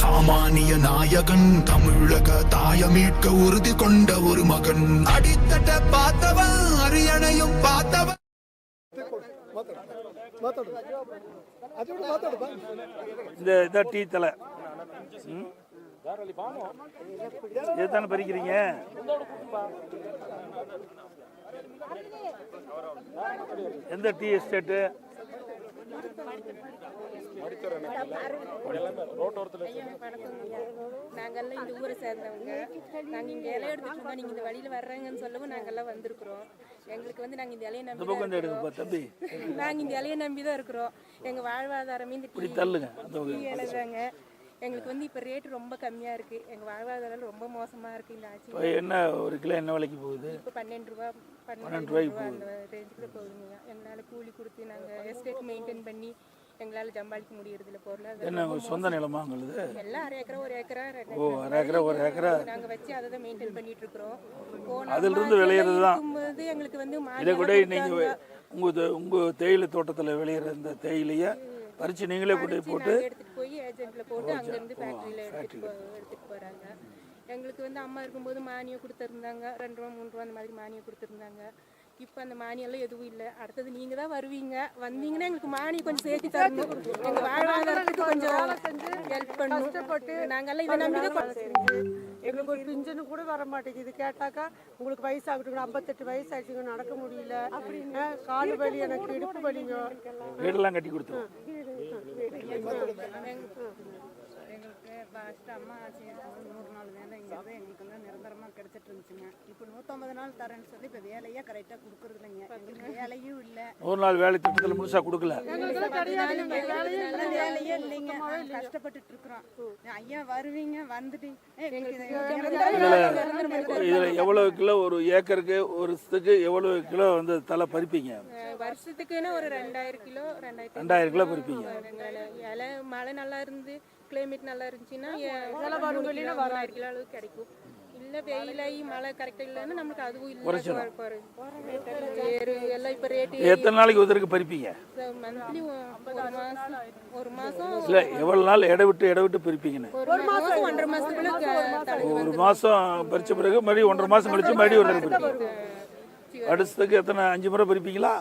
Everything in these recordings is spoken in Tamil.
சாமானிய நாயகன் தமிழக தாயமீட்க உறுதி கொண்ட ஒரு மகன். அடித்தட்ட பார்த்தவன் அரியணையும் பார்த்தவன். இந்த இதான் டீ தலை. இதுதானே பறிக்கிறீங்க? எந்த டீ எஸ்டேட்டு? நாங்கெல்லாம் இந்த ஊரை சேர்ந்தவங்க. நாங்க இங்க இலை எடுத்துட்டு நீங்க இந்த வழியில வர்றாங்கன்னு சொல்லவும் நாங்கெல்லாம் வந்திருக்கிறோம். எங்களுக்கு வந்து நாங்க இந்த இலையை நம்பி பக்கம் இந்த இலையை நம்பி தான் இருக்கிறோம். எங்க வாழ்வாதாரமே இந்த டீ இலை தாங்க எங்களுக்கு வந்து இப்ப ரேட் ரொம்ப கம்மியா இருக்கு. எங்க வாழ்வாதாரம் ரொம்ப மோசமா இருக்கு இந்த ஆட்சி. என்ன ஒரு கிலோ என்ன விலைக்கு போகுது? இப்ப பன்னெண்டு ரூபா பன்னெண்டு பன்னெண்டு ரூபா ரூபாய்க்கு அந்த ரேஞ்சுக்குள்ள போகுதுங்க. எங்களால கூலி கொடுத்து நாங்க எஸ்டேட் மெயின்டைன் பண்ணி எங்களால சம்பாதிக்க முடியறதில்ல. பொருள் என்ன சொந்த நிலமா உங்களுது? எல்லாம் அரை ஏக்கரா ஒரு ஏக்கரா ஓ அரை ஏக்கரா ஒரு ஏக்கரா. நாங்க வச்சு அதை தான் மெயின்டைன் பண்ணிட்டு இருக்கிறோம் போன அதுல இருந்து மாசம் விளையிறது தான். எங்களுக்கு வந்து இதை கூட. நீங்கள் உங்கள் உங்கள் தேயிலை தோட்டத்தில் விளையிற இந்த தேயிலையை பறித்து நீங்களே கொண்டு போட்டு நாங்க எடுத்துட்டு போய் ஏஜென்ட்ல போட்டு அங்க இருந்து ஃபேக்டரியில எடுத்துட்டு போ- எடுத்துட்டு போறாங்க. எங்களுக்கு வந்து அம்மா இருக்கும்போது மானியம் கொடுத்துருந்தாங்க. ரெண்டு ரூபா மூணு ரூபா அந்த மாதிரி மானியம் கொடுத்துருந்தாங்க. இப்போ அந்த மானியம் எல்லாம் எதுவும் இல்லை. அடுத்தது நீங்க தான் வருவீங்க. வந்தீங்கன்னா எங்களுக்கு மானியம் கொஞ்சம் சேர்த்து தரணும். எங்க வாழ்வாதாரத்துக்கு கொஞ்சம் ஹெல்ப் பண்ணணும் நாங்கெல்லாம் இதை நம்பி தான் எங்களுக்கு ஒரு பிஞ்சனு கூட வர மாட்டேங்குது. கேட்டாக்கா உங்களுக்கு வயசாகட்டும் ஐம்பத்தெட்டு வயசு ஆச்சுங்க நடக்க முடியல. அப்படின்னு காலு வலி எனக்கு இடுப்பு வலிங்க. வீடெல்லாம் கட்டி கொடுத்துருவோம் எங்களுக்கு ஃபஸ்ட்டு அம்மா ஆட்சி நூறு நாள் வேலைங்கிறது எங்களுக்கு வந்து நிரந்தரமாக கிடைச்சிட்டு இருந்துச்சுங்க. இப்போ நூற்றம்பது நாள் தரேன்னு சொல்லி இப்போ வேலையே கரெக்டாக கொடுக்குறது இல்லைங்க எங்களுக்கு வேலையும் இல்லை. ஒரு நாள் வேலை திட்டத்தில் முழுசாக கொடுக்கல. வேலையே இல்லைங்க. நாங்க கஷ்டப்பட்டுட்டு இருக்கிறோம். ஐயா வருவீங்க வந்துட்டு எங்களுக்கு இது இதில் எவ்வளோ கிலோ ஒரு ஏக்கருக்கு ஒரு வருஷத்துக்கு எவ்வளோ கிலோ வந்து தலை பறிப்பீங்க? வருஷத்துக்குன்னா ஒரு ரெண்டாயிரம் கிலோ ரெண்டாயிரத்தி ரெண்டாயிரம் கிலோ பறிப்பீங்க. இலை மழை நல்லா இருந்து கிளைமேட் நல்லா இருந்துச்சுன்னா மூணாயிரம் கிலோ அளவுக்கு கிடைக்கும். இல்ல வெயிலாகி மழை கரெக்டாக இல்லைன்னா நம்மளுக்கு அதுவும் இல்லை. வேறு எல்லாம் இப்போ ரேட்டு எத்தனை நாளைக்கு ஒருத்தருக்கு பறிப்பீங்க மந்த்லி ஒரு மாசம் ஒரு மாசம் இல்லை எவ்வளோ நாள் இட விட்டு இட விட்டு பறிப்பீங்கன்னு ஒரு மாசம் ஒன்றரை தலை ஒரு மாதம் பறிச்ச பிறகு மறுபடியும் ஒன்றரை மாதம் கழிச்சு மறுபடியும் ஒரு அடுத்ததுக்கு எத்தனை அஞ்சு முறை பறிப்பீங்களா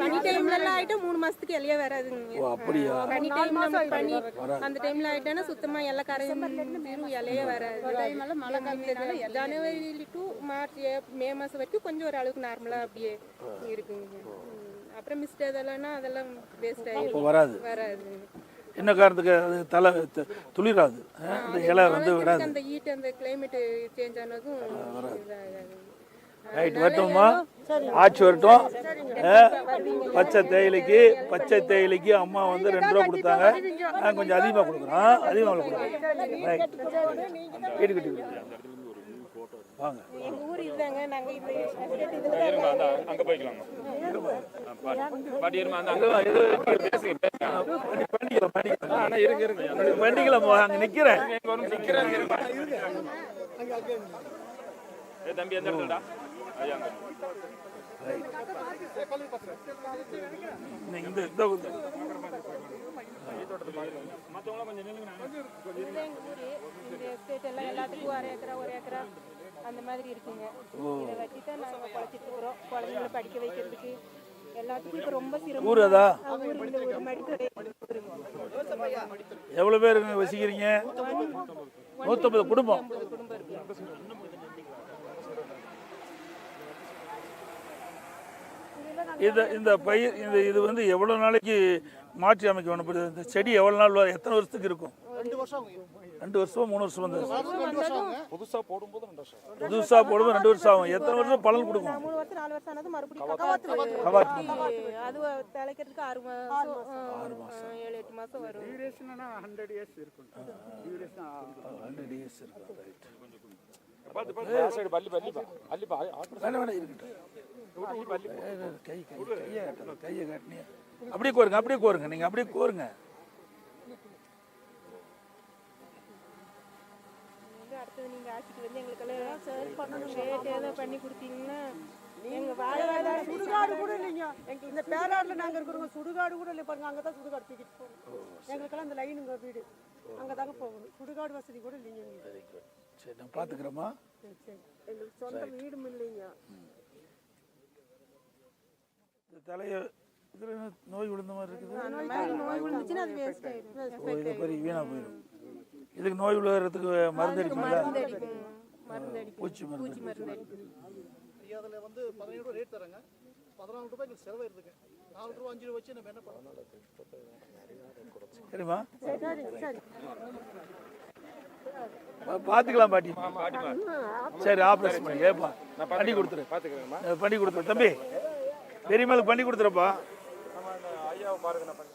பனி டைம்ல எல்லாம் ஆயிட்டா மூணு மாசத்துக்கு இலையே வராதுங்க. அப்படியா? பனி டைம் நம்ம பனி அந்த டைம்ல ஆயிட்டானா சுத்தமா எல்லாம் கரையும் இலையே வராது. மழை ஜனவரி டு மார்ச் மே மாசம் வரைக்கும் கொஞ்சம் ஒரு அளவுக்கு நார்மலா அப்படியே இருக்குங்க. அப்புறம் மிஸ்ட் அதெல்லாம்னா அதெல்லாம் வேஸ்ட் இப்போ ஆயிடும் வராது. வராது. என்ன காரணத்துக்கு அது தலை துளிராது? ஆ, இந்த இலை வந்து விடாது. அந்த ஹீட் அந்த கிளைமேட் சேஞ்ச் ஆனதும் இதாகாது. ரைட் வரட்டும்மா? ஆட்சி வரட்டும். பச்சை தேயிலைக்கு பச்சை தேயிலைக்கு அம்மா வந்து ரெண்டு ரூபா கொடுத்தாங்க. நான் கொஞ்சம் அதிகமாக கொடுக்குறோம். அதிகமாக கொடுக்குறோம். ரைட் வீடு கட்டி கொடுக்குறேன். வாங்க. இதுதாங்க நாங்க இப்ப estate இதுல தான் பண்ணிக்கலாம் பண்ணிக்கலாம் பண்ணிக்கலாம் போ, அங்க நிக்கிறேன் இந்த- இந்த இந்த இதுதான் எங்க ஊரு. இந்த estate எல்லாம் எல்லாத்துக்கும் அரை ஏக்கரா ஒரு ஏக்கரா அந்த மாதிரி இருக்குங்க இதை வச்சு தான் நாங்க குழச்சிட்டு இருக்கிறோம் குழந்தைங்களை படிக்க வைக்கிறதுக்கு எல்லாத்துக்கும் இப்ப ரொம்ப சிரமம் ஊர் அதா ஆ, ஊர் இந்த ஒரு மடிக்கடை எவ்வளவு பேர் வசிக்கிறீங்க? நூத்தம்பது குடும்பம். குடும்பம் இருக்கு. இது இந்த பயிர் இந்த இது வந்து எவ்வளவு நாளைக்கு மாற்றி அமைக்க வேணும் இந்த செடி எவ்வளவு நாள்? எத்தனை வருஷத்துக்கு இருக்கும் ரெண்டு வருஷம் ரெண்டு வருஷம் மூணு வருஷம் வந்து ரெண்டு வருஷம் புதுசா போடும்போது ரெண்டு வருஷம் ஆகும் எத்தனை வருஷம் பலன் கொடுக்கும் மூணு வருஷம் நாலு வருஷம் ஆனது மறுபடியும் கவாத்து கவாத்து. வெட்டி அது தலைக்கிறதுக்கு ஆறு மாசம் ஆ, ஏழு எட்டு மாசம் வரும் ஹண்ட்ரட் இயர்ஸ் இருக்கும் வேணாம், வேணாம், இருக்கட்டும். கை கை கையை காட்டினீங்க அப்படியே கோருங்க அப்படியே கோருங்க நீங்க அப்படியே கோருங்க. அடுத்தது நீங்க ஆட்சிக்கு வந்து எங்களுக்கெல்லாம் சர்வ் பண்ணணும். ரேட் ஏதோ பண்ணி கொடுத்தீங்கன்னா எங்க வாழ்வாதாரம் சுடுகாடு கூட இல்லைங்க. எங்களுக்கு இந்த பேராடுல நாங்க இருக்கிறோங்க சுடுகாடு கூட இல்லை பாருங்க அங்கதான் சுடுகாடு தூக்கிட்டு போறோம் எங்களுக்கெல்லாம் இந்த லைனுங்க வீடு. அங்கே தாங்க போகணும். சுடுகாடு வசதி கூட இல்லைங்க எங்களுக்கு. வெரி குட் சரி நான் பார்த்துக்கிறேம்மா. சரி சரி. எங்களுக்கு சொந்த வீடும் இல்லைங்க. இந்த தலையை இதில் என்ன நோய் விழுந்த மாதிரி இருக்குது? நோய் விழுந்துச்சுன்னா அது வேஸ்ட் ஆயிடும். ஓ இது பெரிய வீணாக போயிடும். இதுக்கு நோய் விழுகிறதுக்கு மருந்து அடிக்கும் பூச்சி மருந்து அதில் வந்து பதினேழு ரூபா ரேட் தரேங்க பதினாலு ரூபாய் எங்களுக்கு செலவு இருக்குங்க நாலு ரூபா அஞ்சு ரூபா வச்சு நம்ம என்ன பண்ணலாம் சரிம்மா. சரி சரி பா- பார்த்துக்கலாம் பாட்டி. சரி ஆப்ரேஷன் பண்ணி ஏப்பா. பண்ணி கொடுத்துரு. பண்ணி கொடுத்துரு. தம்பி பெரியம்மாளுக்கு பண்ணி கொடுத்துருப்பா ஐயாவை பாருங்க பண்ணி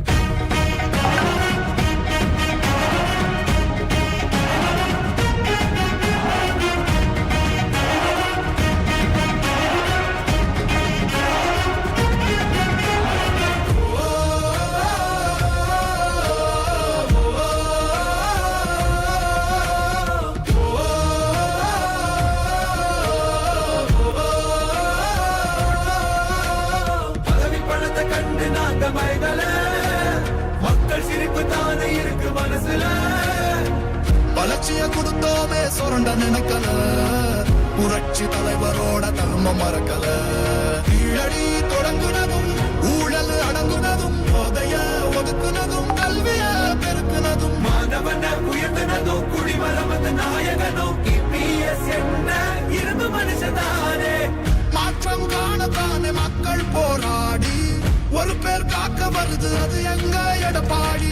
மறக்கல கீழடி தொடங்குனதும் ஊழல் அடங்குனதும் போதைய ஒதுக்குனதும் கல்விய பெருக்குனதும் மாணவன உயர்ந்தனதும் குடிமரமது நாயகனும் இபிஎஸ் என்ன இரும்பு மனுஷதானே மாற்றம் காணத்தானே மக்கள் போராடி. ஒரு பேர் காக்க வருது அது எங்க எடப்பாடி?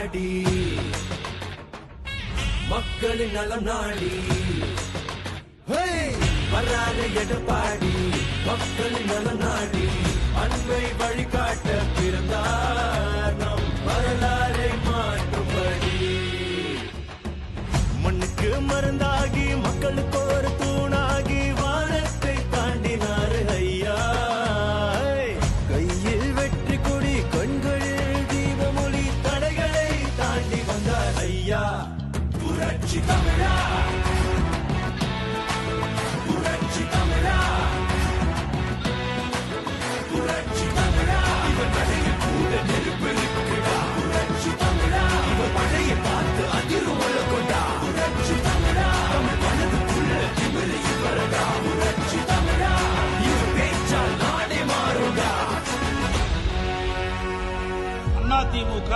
எடப்பாடி மக்களின் நலம் நாடி. அதிமுக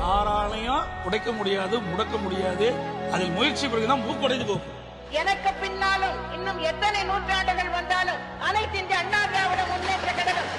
யாராலையும் உடைக்க முடியாது முடக்க முடியாது. அதில் முயற்சி பிறகுதான் மூக்குடைந்து போகும். எனக்கு பின்னாலும் இன்னும் எத்தனை நூற்றாண்டுகள் வந்தாலும் அனைத்து இந்திய அண்ணா திராவிட முன்னேற்ற கழகம்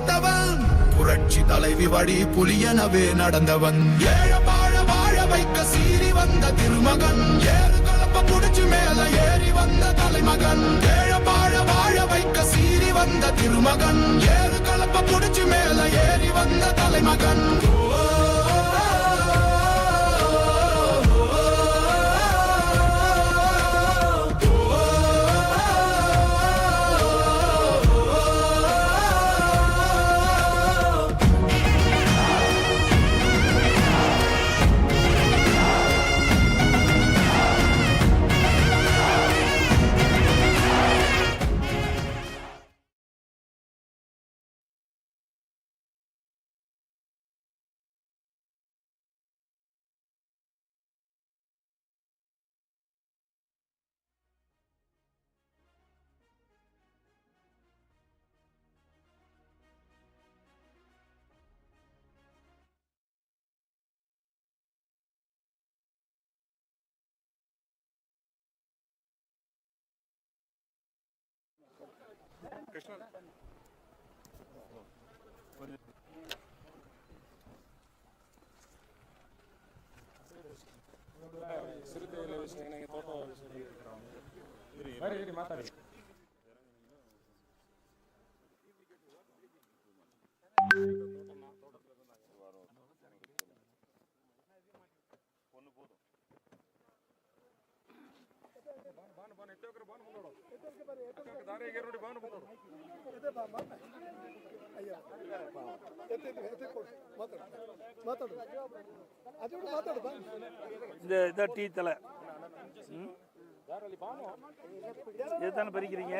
பார்த்தவன் புரட்சி தலைவி வழி புலியனவே நடந்தவன். ஏழ வாழ வாழ வைக்க சீறி வந்த திருமகன். ஏறு கலப்ப புடிச்சு மேல ஏறி வந்த தலைமகன். ஏழ வாழ வாழ வைக்க சீறி வந்த திருமகன். ஏறு கலப்ப புடிச்சு மேல ஏறி வந்த தலைமகன். కృష్ణ ಸಿರುತೆಯಲ್ಲಿ ವಿಷಯ ತೋಟ ವಿಷಯ ಇರಿ ಮಾತಾಡಿ இந்த இதான் டீ தலை. ம்? இதுதானே பறிக்கிறீங்க?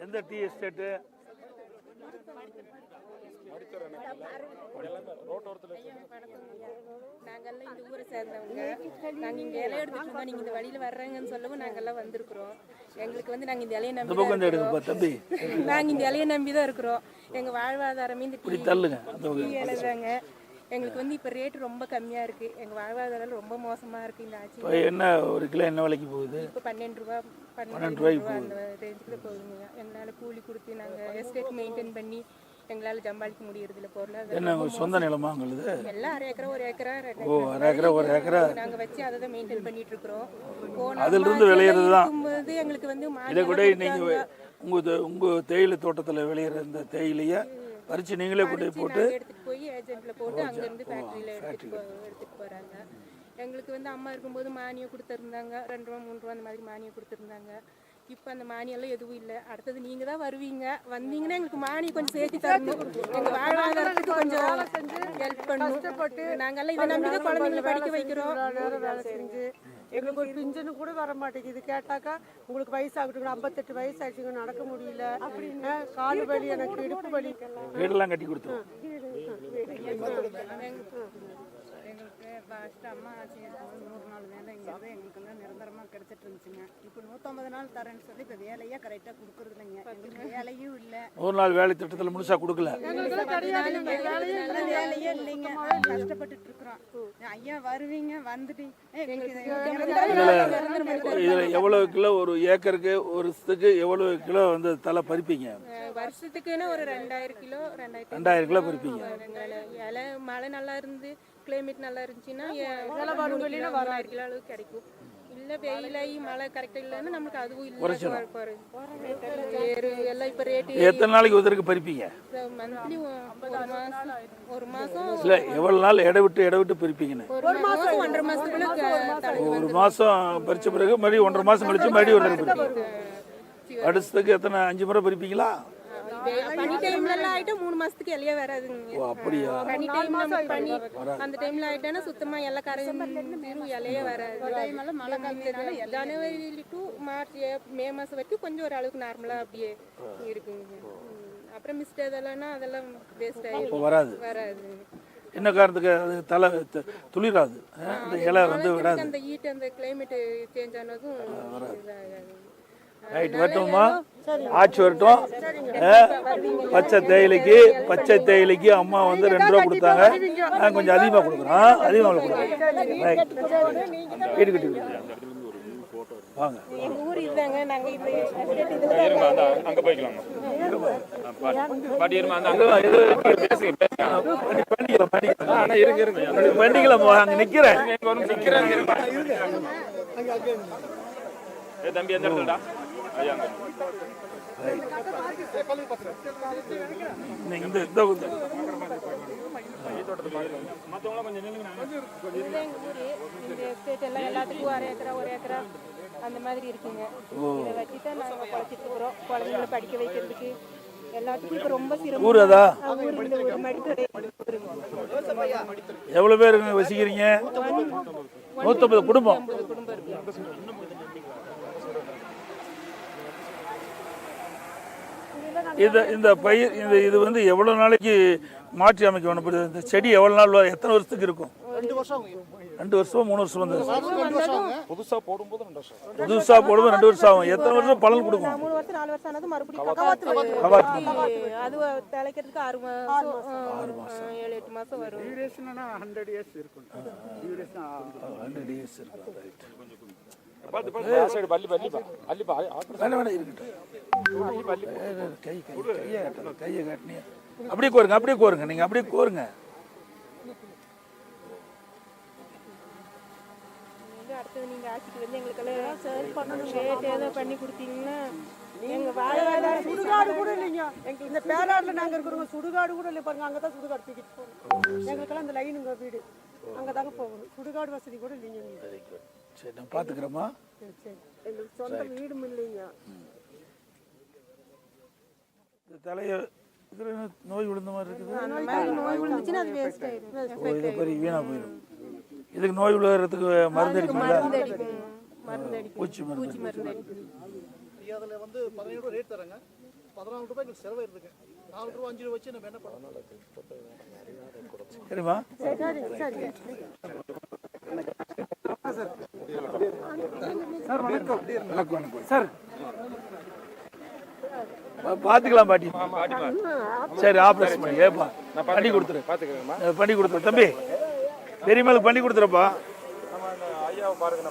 எந்த டீ எஸ்டேட்டு? நாங்கெல்லாம் இந்த ஊரை சேர்ந்தவங்க. நாங்க இங்க இலை எடுத்துட்டு இருந்தோம் நீங்க இந்த வழியில வர்றாங்கன்னு சொல்லவும் நாங்கெல்லாம் வந்திருக்கிறோம். எங்களுக்கு வந்து நாங்க இந்த இலையை நம்பி தான் இந்த இருக்கிறோம். நாங்க இலையை நம்பி தான் இருக்கிறோம். எங்க வாழ்வாதாரமே இந்த டீ இலை தாங்க எங்களுக்கு வந்து இப்ப ரேட் ரொம்ப கம்மியா இருக்கு. எங்க வாழ்வாதாரம் ரொம்ப மோசமா இருக்கு இந்த ஆட்சி. என்ன ஒரு கிலோ என்ன விலைக்கு போகுது? இப்போ பன்னெண்டு ரூபா பன்னெண்டு ரூபா அந்த ரேஞ்சுக்கு போகுதுங்க. எங்களால் கூலி கொடுத்து நாங்கள் எஸ்டேட் மெயின்டைன் பண்ணி எங்களால் சம்பாதிக்க முடியறது இல்லை பொருளாதாரம் என்ன உங்க சொந்த நிலமா உங்களுது? எல்லாம் அரை ஏக்கரா ஒரு ஏக்கரா ரெண்டு ஓ அரை ஏக்கரா ஒரு ஏக்கரா. நாங்கள் வச்சு அதை தான் மெயின்டைன் பண்ணிட்டு இருக்கிறோம் போன அதிலிருந்து விளையிறது தான். இருக்கும்போது எங்களுக்கு வந்து இதை கூட. நீங்கள் உங்கள் உங்கள் தேயிலை தோட்டத்தில் விளையிற இந்த தேயிலையை பறித்து நீங்களே கொண்டு போய் போட்டு நாங்க எடுத்துட்டு போய் ஏஜென்ட்ல போட்டு அங்க இருந்து ஃபேக்டரியில எடுத்துட்டு போ- எடுத்துட்டு போறாங்க. எங்களுக்கு வந்து அம்மா இருக்கும்போது மானியம் கொடுத்துருந்தாங்க. ரெண்டு ரூபா மூணு ரூபா அந்த மாதிரி மானியம் கொடுத்துருந்தாங்க. இப்போ அந்த மானியம் எல்லாம் எதுவும் இல்லை. அடுத்தது நீங்க தான் வருவீங்க. வந்தீங்கன்னா எங்களுக்கு மானியம் கொஞ்சம் சேர்த்து தரணும். எங்க வாழ்வாதாரத்துக்கு கொஞ்சம் ஹெல்ப் பண்ணணும். நாங்கெல்லாம் இதை நம்பி தான் குழந்தைங்களை படிக்க வைக்கிறோம். வேலை செஞ்சு எங்களுக்கு ஒரு பிஞ்சனு கூட வர மாட்டேங்குது. கேட்டாக்கா உங்களுக்கு வயசாகட்டுங்க ஐம்பத்தெட்டு வயசு ஆச்சுங்க நடக்க முடியல. அப்படின்னு கால் வலி எனக்கு இடுப்பு வலி. வீடெல்லாம் கட்டி கொடுத்தோம் எங்களுக்கு ஃபஸ்ட்டு அம்மா ஆட்சி நூறு நாள் வேலைங்கிறது எங்களுக்கு வந்து நிரந்தரமாக கிடைச்சிட்டு இருந்துச்சுங்க இப்போ நூற்றம்பது நாள் தரேன்னு சொல்லி இப்போ வேலையே கரெக்டாக கொடுக்குறது இல்லைங்க எங்களுக்கு வேலையும் இல்லை. ஒரு நாள் வேலை திட்டத்தில் முழுசாக கொடுக்கல. வேலையே இல்லைங்க. கஷ்டப்பட்டுட்டு இருக்கிறோம் ஐயா வருவீங்க வந்துட்டு இதில் எவ்வளோ கிலோ ஒரு ஏக்கருக்கு ஒரு வருஷத்துக்கு எவ்வளோ கிலோ வந்து தலை பறிப்பீங்க? வருஷத்துக்குன்னா ஒரு ரெண்டாயிரம் கிலோ ரெண்டாயிரத்தி ரெண்டாயிரம் கிலோ பறிப்பீங்க. இலை மழை நல்லா இருந்து கிளைமேட் நல்லா இருந்துச்சுன்னா கிலோ அளவுக்கு கிடைக்கும். இல்ல வெயிலாகி மழை கரெக்டாக இல்லைன்னா நமக்கு அதுவும் இல்லை வேறு எல்லாம் இப்போ ரேட்டு எத்தனை நாளைக்கு ஒருத்தருக்கு பறிப்பீங்க? மந்த்லி ஒரு மாசம் ஒரு மாசம் இல்லை எவ்வளோ நாள் இட விட்டு இட விட்டு பறிப்பீங்கன்னு? ஒரு மாசம் ஒன்றரை தலை ஒரு மாதம் பறிச்ச பிறகு மறுபடியும் ஒன்றரை மாதம் கழிச்சு மறுபடியும் பறிப்பீங்க. அடுத்ததுக்கு எத்தனை அஞ்சு முறை பறிப்பீங்களா? பனி டைம்ல எல்லாம் ஆயிட்டா மூணு மாசத்துக்கு இலையே வராதுங்க. ஓ அப்படியா? பனி டைம் நம்ம பனி அந்த டைம்ல ஆயிட்டானா சுத்தமா எல்லாம் கரைஞ்சிரும் இலையே வராது. மழை ஜனவரி டு மார்ச் மே மாசம் வரைக்கும் கொஞ்சம் ஒரு அளவுக்கு நார்மலா அப்படியே இருக்குங்க. அப்புறம் மிஸ்ட் அதெல்லாம் அதெல்லாம் வேஸ்ட் இப்போ ஆயிடும் வராது. வராது. என்ன காரணத்துக்கு? அது தலை துளிராது. ஆ, இந்த இலை வந்து விடாது அந்த ஹீட் அந்த கிளைமேட் சேஞ்ச் ஆனதும் இதாகாது. ரைட் வரட்டும்மா ஆட்சி வரட்டும். பச்சை தேயிலைக்கு பச்சை தேயிலைக்கு அம்மா வந்து ரெண்டு ரூபா கொடுத்தாங்க. நான் கொஞ்சம் அதிகமாக கொடுக்குறோம். அதிகமாக கொடுக்குறோம். ரைட் வீடு கட்டி கொடுக்குறேன். வாங்க. அங்க போய்க்கலாம் பண்ணிக்கலாம் நிக்கிறேன். தம்பி எந்த இடத்துலடா அங்க இந்த இந்த எல்லாத்துக்கும் அரை ஏக்கரா ஒரு ஏக்கரா அந்த மாதிரி இருக்குங்க இதை வச்சு தான் நாங்க குழச்சிட்டு இருக்கிறோம் குழந்தைங்களை படிக்க வைக்கிறதுக்கு எல்லாத்துக்கும் இப்போ ரொம்ப சிரமம் ஊர் அதா எவ்வளோ பேர் வசிக்கிறீங்க? நூற்றம்பது குடும்பம். குடும்பம் இருக்கு இது இந்த பயிர் இந்த இது வந்து எவ்வளோ நாளைக்கு மாற்றி அமைக்க வேணும் இந்த செடி எவ்வளோ நாள் எத்தனை வருஷத்துக்கு இருக்கும்? ரெண்டு வருஷம் ஆகும். ரெண்டு வருஷமா மூணு வருஷம் வந்து ரெண்டு வருஷம் ஆகுங்க புதுசா போடும்போது ரெண்டு வருஷம் புதுசாக போடும்போது ரெண்டு வருஷம் ஆகும். எத்தனை வருஷம் பலன் கொடுக்கும்? மூணு வருஷம் நாலு வருஷம் ஆனது மறுபடியும் கவாத்து. கவாத்து. அது தலைக்கிறதுக்கு ஆறு மாசம் ஆ சைடு பல்லி பல்லி பா. பல்லி பா. கை கை கையை கையை காட்டினீங்க அப்படியே கோருங்க அப்படியே கோருங்க நீங்கள் அப்படியே கோருங்க. அடுத்தது நீங்க ஆட்சிக்கு வந்து எங்களுக்கெல்லாம் சரி பண்ணணும் ரேட் ஏதோ பண்ணி கொடுத்தீங்கன்னா எங்க வாழ சுடுகாடு கூட இல்லைங்க. இந்த பேராடுல நாங்க இருக்கிறவங்க சுடுகாடு கூட இல்லை பாருங்க அங்கே தான் சுடுகாடு தூக்கிட்டு போகணும். எங்களுக்கெல்லாம் இந்த லைனுங்க வீடு. அங்கே தாங்க போகணும். சுடுகாடு வசதி கூட இல்லைங்க சரி நான் பார்த்துக்கிறேம்மா சரி சரி. எங்களுக்கு சொந்த வீடும் இல்லைங்க இந்த தலையை இதில் நோய் விழுந்த மாதிரி இருக்குது? அந்த மாதிரி நோய் விழுந்துச்சுன்னா அது வேஸ்ட் ஆயிடும் ஓ இதை பெரிய வீணாக போயிடும் இதுக்கு நோய் விழுகிறதுக்கு மருந்து அடிக்கும் பூச்சி மருந்து அதில் வந்து பதினேழு ரூபா ரேட் தரேங்க பதினாலு ரூபாய் எங்களுக்கு செலவு இருக்குங்க நாலு ரூபா அஞ்சு ரூபா வச்சு நம்ம என்ன பண்ணலாம் சரிம்மா. சரி சரி வணக்கம். வணக்கம் சார் பார்த்துக்கலாம் பாட்டி. சரி ஆப்ரேஷன் பண்ணி ஏப்பா. பண்ணி கொடுத்துரு. பண்ணி கொடுத்துரு. தம்பி பெரியம்மாளுக்கு பண்ணி கொடுத்துருப்பா. ஐயாவை பாருங்க